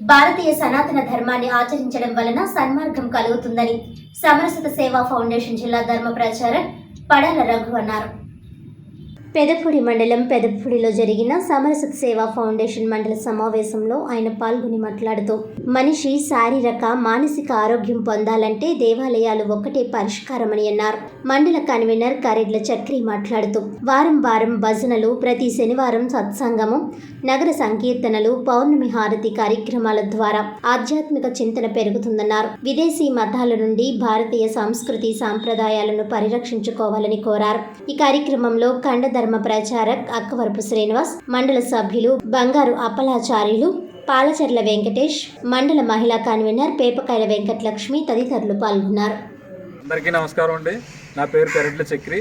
భారతీయ సనాతన ధర్మాన్ని ఆచరించడం వలన సన్మార్గం కలుగుతుందని సమరసత సేవా ఫౌండేషన్ జిల్లా ధర్మ ప్రచారక్ పడాల రఘు అన్నారు. పెదపూడి మండలం పెదపూడిలో జరిగిన సమరసత్ సేవా ఫౌండేషన్ మండల సమావేశంలో ఆయన పాల్గొని మాట్లాడుతూ మనిషి శారీరక మానసిక ఆరోగ్యం పొందాలంటే దేవాలయాలు ఒక్కటే పరిష్కారమని అన్నారు. మండల కన్వీనర్ కరెడ్ల చక్రి మాట్లాడుతూ వారం వారం భజనలు ప్రతి శనివారం సత్సంగము నగర సంకీర్తనలు పౌర్ణమి హారతి కార్యక్రమాల ద్వారా ఆధ్యాత్మిక చింతన పెరుగుతుందన్నారు. విదేశీ మతాల నుండి భారతీయ సంస్కృతి సాంప్రదాయాలను పరిరక్షించుకోవాలని కోరారు. ఈ కార్యక్రమంలో ఖండ ధర్మ ప్రచారక్ అక్కవరపు శ్రీనివాస్ మండల సభ్యులు బంగారు అప్పలాచార్యులు పాలచర్ల వెంకటేష్ మండల మహిళా కన్వీనర్ పేపకాయల వెంకటలక్ష్మి తదితరులు పాల్గొన్నారు. అందరికీ నమస్కారం అండి. నా పేరు పెరట్ల చక్రి.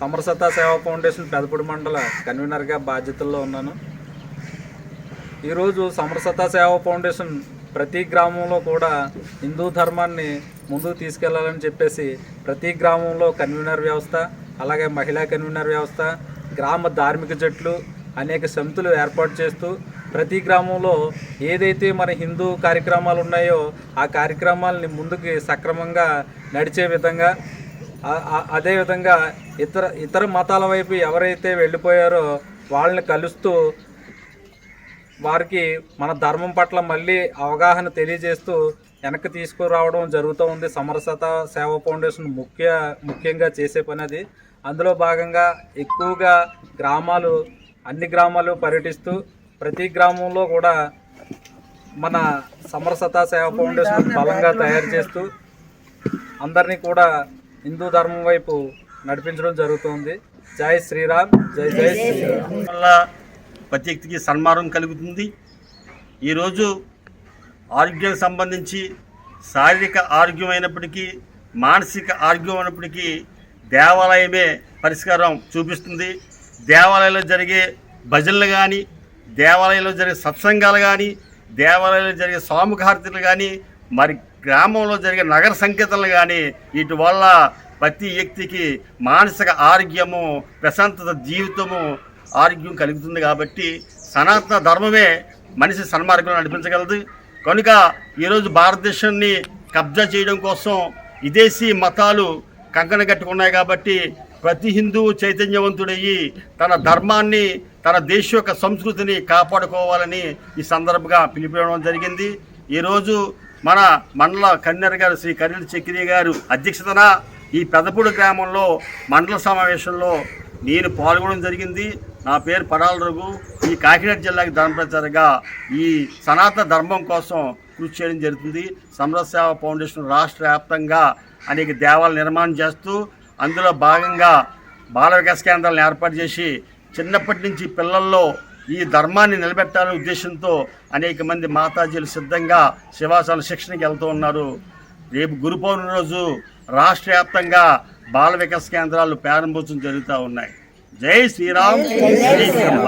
సమరసత సేవా ఫౌండేషన్ పెదపూడి మండల కన్వీనర్గా బాధ్యతల్లో ఉన్నాను. ఈరోజు సమరసత సేవా ఫౌండేషన్ ప్రతి గ్రామంలో కూడా హిందూ ధర్మాన్ని ముందుకు తీసుకెళ్ళాలని చెప్పేసి ప్రతి గ్రామంలో కన్వీనర్ వ్యవస్థ అలాగే మహిళా కన్వీనర్ వ్యవస్థ గ్రామ ధార్మిక జట్లు అనేక సమితులు ఏర్పాటు చేస్తూ ప్రతి గ్రామంలో ఏదైతే మన హిందూ కార్యక్రమాలు ఉన్నాయో ఆ కార్యక్రమాలని ముందుకు సక్రమంగా నడిచే విధంగా అదేవిధంగా ఇతర ఇతర మతాల వైపు ఎవరైతే వెళ్ళిపోయారో వాళ్ళని కలుస్తూ వారికి మన ధర్మం పట్ల మళ్ళీ అవగాహన తెలియజేస్తూ వెనక్కి తీసుకురావడం జరుగుతూ ఉంది. సమరసత సేవా ఫౌండేషన్ ముఖ్య ముఖ్యంగా చేసే పని అది. అందులో భాగంగా ఎక్కువగా గ్రామాలు అన్ని గ్రామాలు పర్యటిస్తూ ప్రతి గ్రామంలో కూడా మన సమరసత సేవా ఫౌండేషన్ బలంగా తయారు చేస్తూ అందరినీ కూడా హిందూ ధర్మం వైపు నడిపించడం జరుగుతుంది. జై శ్రీరామ్ జై జై శ్రీరామ్. వల్ల ప్రతి వ్యక్తికి సన్మానం కలుగుతుంది. ఈరోజు ఆరోగ్యం సంబంధించి శారీరక ఆరోగ్యం అయినప్పటికీ మానసిక ఆరోగ్యం అయినప్పటికీ దేవాలయమే పరిష్కారం చూపిస్తుంది. దేవాలయంలో జరిగే భజనలు కానీ దేవాలయంలో జరిగే సత్సంగాలు కానీ దేవాలయంలో జరిగే సాముఖారతులు కానీ మరి గ్రామంలో జరిగే నగర సంకేతాలు కానీ వీటి వల్ల ప్రతి వ్యక్తికి మానసిక ఆరోగ్యము ప్రశాంతత జీవితము ఆరోగ్యం కలుగుతుంది కాబట్టి సనాతన ధర్మమే మనిషి సన్మార్గంలో నడిపించగలదు. కనుక ఈరోజు భారతదేశాన్ని కబ్జా చేయడం కోసం విదేశీ మతాలు కంకణ కట్టుకున్నాయి కాబట్టి ప్రతి హిందువు చైతన్యవంతుడయ్యి తన ధర్మాన్ని తన దేశ యొక్క సంస్కృతిని కాపాడుకోవాలని ఈ సందర్భంగా పిలిపివ్వడం జరిగింది. ఈరోజు మన మండల కన్నెర గారు శ్రీ కరీల్ చక్రి గారు అధ్యక్షతన ఈ పెదపూడి గ్రామంలో మండల సమావేశంలో నేను పాల్గొనడం జరిగింది. నా పేరు పడాల రఘు. ఈ కాకినాడ జిల్లాకి ధర్మప్రచారగా ఈ సనాతన ధర్మం కోసం కృషి చేయడం జరుగుతుంది. సమరసేవ ఫౌండేషన్ రాష్ట్ర వ్యాప్తంగా అనేక దేవాలయ నిర్మాణం చేస్తూ అందులో భాగంగా బాల వికాస్ కేంద్రాలను ఏర్పాటు చేసి చిన్నప్పటి నుంచి పిల్లల్లో ఈ ధర్మాన్ని నిలబెట్టాలనే ఉద్దేశంతో అనేక మంది మాతాజీలు సిద్ధంగా శివాసాల శిక్షణకి వెళ్తూ ఉన్నారు. రేపు గురు పౌర్ణమి రోజు రాష్ట్ర వ్యాప్తంగా బాల వికాస్ కేంద్రాలు ప్రారంభోత్సవం జరుగుతూ ఉన్నాయి. జై శ్రీరామ్ జై శ్రీరామ్